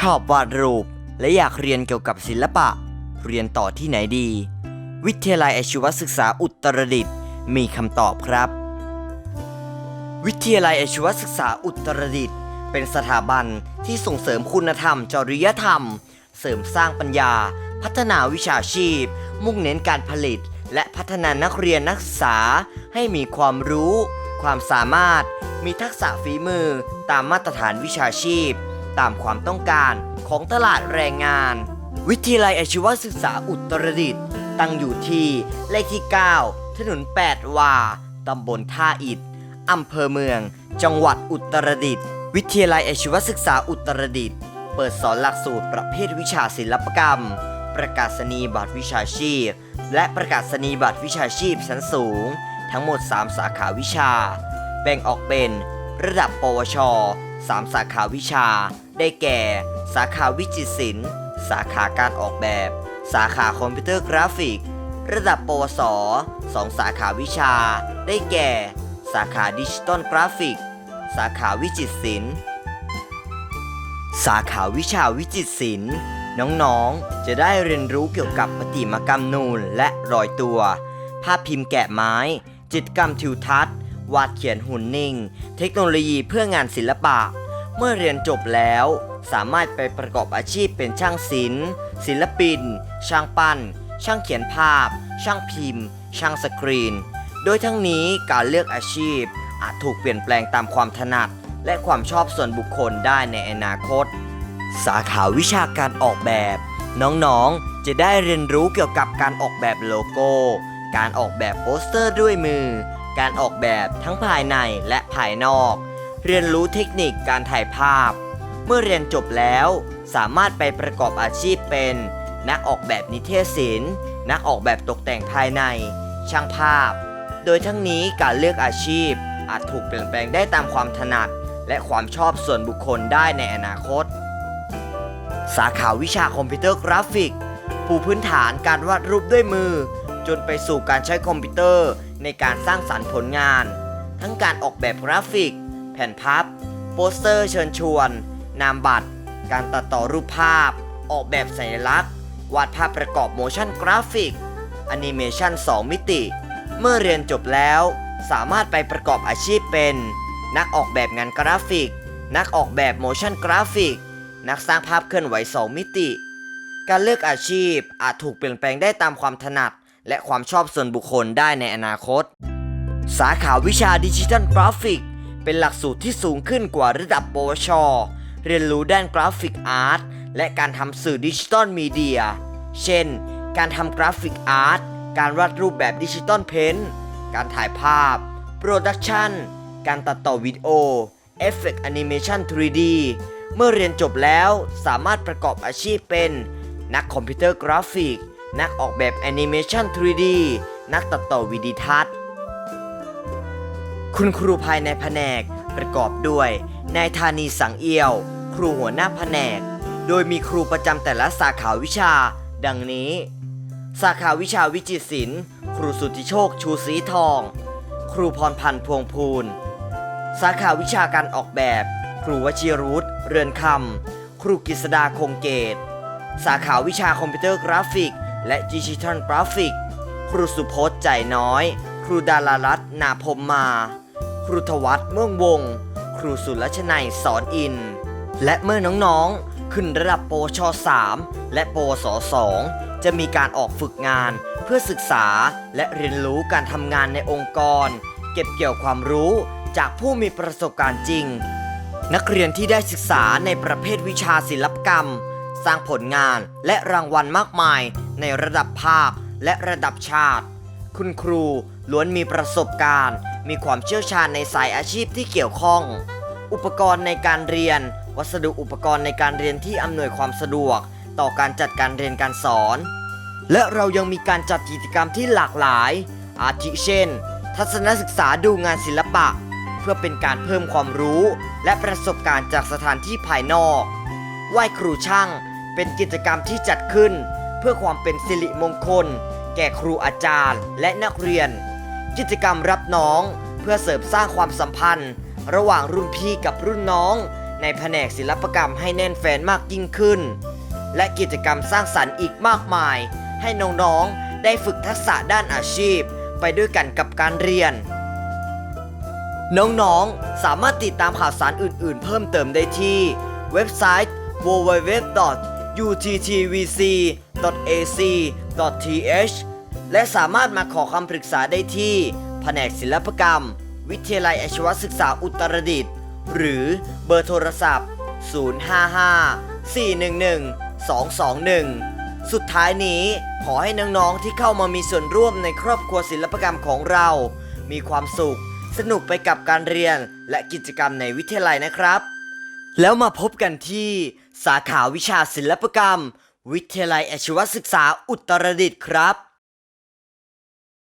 ชอบวาดรูป และอยากเรียนเกี่ยวกับศิลปะ เรียนต่อที่ไหนดี วิทยาลัยอาชีวศึกษาอุตรดิตถ์มีคำตอบครับ วิทยาลัยอาชีวศึกษาอุตรดิตถ์เป็นสถาบันที่ส่งเสริมคุณธรรม จริยธรรม เสริมสร้างปัญญา พัฒนาวิชาชีพ มุ่งเน้นการผลิต และพัฒนานักเรียนนักศึกษา ให้มีความรู้ ความสามารถ มีทักษะฝีมือตามมาตรฐานวิชาชีพ ตามความต้องการของตลาดแรงงาน วิทยาลัยอาชีวศึกษาอุตรดิตถ์ตั้งอยู่ที่เลขที่ 9 ถนน 8 วา ตำบลท่าอิฐอำเภอเมือง จังหวัดอุตรดิตถ์วิทยาลัยอาชีวศึกษาอุตรดิตถ์เปิดสอนหลักสูตรประเภทวิชาศิลปกรรม ประกาศนียบัตรวิชาชีพ และประกาศนียบัตรวิชาชีพชั้นสูง ทั้งหมด 3 สาขาวิชา แบ่งออกเป็น ระดับปวช 3 สาขาวิชา ได้แก่ สาขาวิจิตรศิลป์ สาขาการออกแบบ สาขาคอมพิวเตอร์กราฟิก ระดับปวส2สาขาวิชา ได้แก่ สาขาดิจิตอลกราฟิก สาขาวิจิตรศิลป์ สาขาวิชาวิจิตรศิลป์น้องๆ จะได้เรียนรู้เกี่ยวกับประติมากรรมนูนและรอยตัว ภาพพิมพ์แกะไม้ จิตกรรมทิวทัศน์ วาดเขียนหุ่นนิ่ง เทคโนโลยีเพื่องานศิลปะ เมื่อเรียนจบแล้ว สามารถไปประกอบอาชีพเป็นช่างศิลป์ ศิลปิน ช่างปั้น ช่างเขียนภาพ ช่างพิมพ์ ช่างสกรีน โดยทั้งนี้การเลือกอาชีพ อาจถูกเปลี่ยนแปลงตามความถนัด และความชอบส่วนบุคคลได้ในอนาคต สาขาวิชาการออกแบบ น้องๆ จะได้เรียนรู้เกี่ยวกับการออกแบบโลโก้ การออกแบบโปสเตอร์ด้วยมือ การออกแบบทั้งภายในและภายนอก เรียนรู้เทคนิคการถ่ายภาพ เมื่อเรียนจบแล้ว สามารถไปประกอบอาชีพเป็น นักออกแบบนิเทศศิลป์ นักออกแบบตกแต่งภายใน ช่างภาพ โดยทั้งนี้การเลือกอาชีพ อาจถูกเปลี่ยนแปลงได้ตามความถนัด และความชอบส่วนบุคคลได้ในอนาคต สาขาวิชาคอมพิวเตอร์กราฟิก ปูพื้นฐานการวาดรูปด้วยมือ จนไปสู่การใช้คอมพิวเตอร์ในการสร้างสรรค์ผลงาน ทั้งการออกแบบกราฟิก แผ่นพับ โปสเตอร์เชิญชวน นามบัตร การตัดต่อรูปภาพ ออกแบบสัญลักษณ์ วาดภาพประกอบโมชั่นกราฟิกแอนิเมชัน2 มิติ เมื่อเรียนจบแล้ว สามารถไปประกอบอาชีพเป็น นักออกแบบงานกราฟิก นักออกแบบโมชั่นกราฟิก นักสร้างภาพเคลื่อนไหว 2 มิติ การเลือกอาชีพอาจถูกเปลี่ยนแปลงได้ตามความถนัด และความชอบส่วนบุคคลได้ในอนาคต สาขาวิชาดิจิทัลกราฟิก เป็นหลักสูตรที่สูงขึ้นกว่าระดับปวช เรียนรู้ด้านกราฟิกอาร์ตและการทำสื่อดิจิตอลมีเดีย เช่น การทำกราฟิกอาร์ต การวาดรูปแบบดิจิตอลเพนท์การถ่ายภาพ โปรดักชันการตัดต่อวิดีโอ เอฟเฟกต์แอนิเมชัน 3D เมื่อเรียนจบแล้วสามารถประกอบอาชีพเป็น นักคอมพิวเตอร์กราฟิก นักออกแบบแอนิเมชัน 3D นักตัดต่อวิดีทัศน์ คุณครูภายในแผนกประกอบด้วย นายธานีสังเอียว ครูหัวหน้าแผนก โดยมีครูประจำแต่ละสาขาวิชา ดังนี้ สาขาวิชาวิจิตรศิลป์ ครูสุทธิโชคชูศรีทอง ครูพรพันธ์พวงพูนสาขาวิชาการออกแบบ ครูวชิรุตเรือนคำ ครูกฤษดาคงเกต สาขาวิชาคอมพิวเตอร์กราฟิก และดิจิทัลกราฟิก ครูสุพจน์ใจน้อย ครูดารารัตน์นาพมมา รูทวัฒน์ม่วงวง ครูสุรชนัยสอนอิน และเมื่อน้องๆ ขึ้นระดับปช3และปส2จะมีการออกฝึกงานเพื่อศึกษาและเรียนรู้การทำงานในองค์กร เก็บเกี่ยวความรู้จากผู้มีประสบการณ์จริง นักเรียนที่ได้ศึกษาในประเภทวิชาศิลปกรรม สร้างผลงานและรางวัลมากมายในระดับภาคและระดับชาติ คุณครูล้วนมีประสบการณ์ มีความเชี่ยวชาญในสายอาชีพที่เกี่ยวข้อง อุปกรณ์ในการเรียน วัสดุอุปกรณ์ในการเรียนที่อำนวยความสะดวก ต่อการจัดการเรียนการสอน และเรายังมีการจัดกิจกรรมที่หลากหลาย อาทิเช่น ทัศนศึกษาดูงานศิลปะ เพื่อเป็นการเพิ่มความรู้ และประสบการณ์จากสถานที่ภายนอกไหว้ครูช่างเป็นกิจกรรมที่จัดขึ้น เพื่อความเป็นสิริมงคล แก่ครูอาจารย์และนักเรียน กิจกรรมรับน้อง เพื่อเสริมสร้างความสัมพันธ์ ระหว่างรุ่นพี่กับรุ่นน้อง ในแผนกศิลปกรรมให้แน่นแฟนมากยิ่งขึ้น และกิจกรรมสร้างสรรค์อีกมากมาย ให้น้องๆได้ฝึกทักษะด้านอาชีพ ไปด้วยกันกับการเรียน น้องๆ สามารถติดตามข่าวสารอื่นๆ เพิ่มเติมได้ที่ เว็บไซต์ www.uttvc.ac.th และสามารถมาขอคำปรึกษาได้ที่ แผนกศิลปกรรม วิทยาลัยอาชีวศึกษาอุตรดิตถ์หรือเบอร์โทรศัพท์ 055 411 221 สุดท้ายนี้ขอให้น้องๆที่เข้ามามีส่วนร่วมในครอบครัวศิลปกรรมของเรา มีความสุข สนุกไปกับการเรียนและกิจกรรมในวิทยาลัยนะครับ แล้วมาพบกันที่ สาขาวิชาศิลปกรรม วิทยาลัยอาชีวศึกษาอุตรดิตถ์ครับ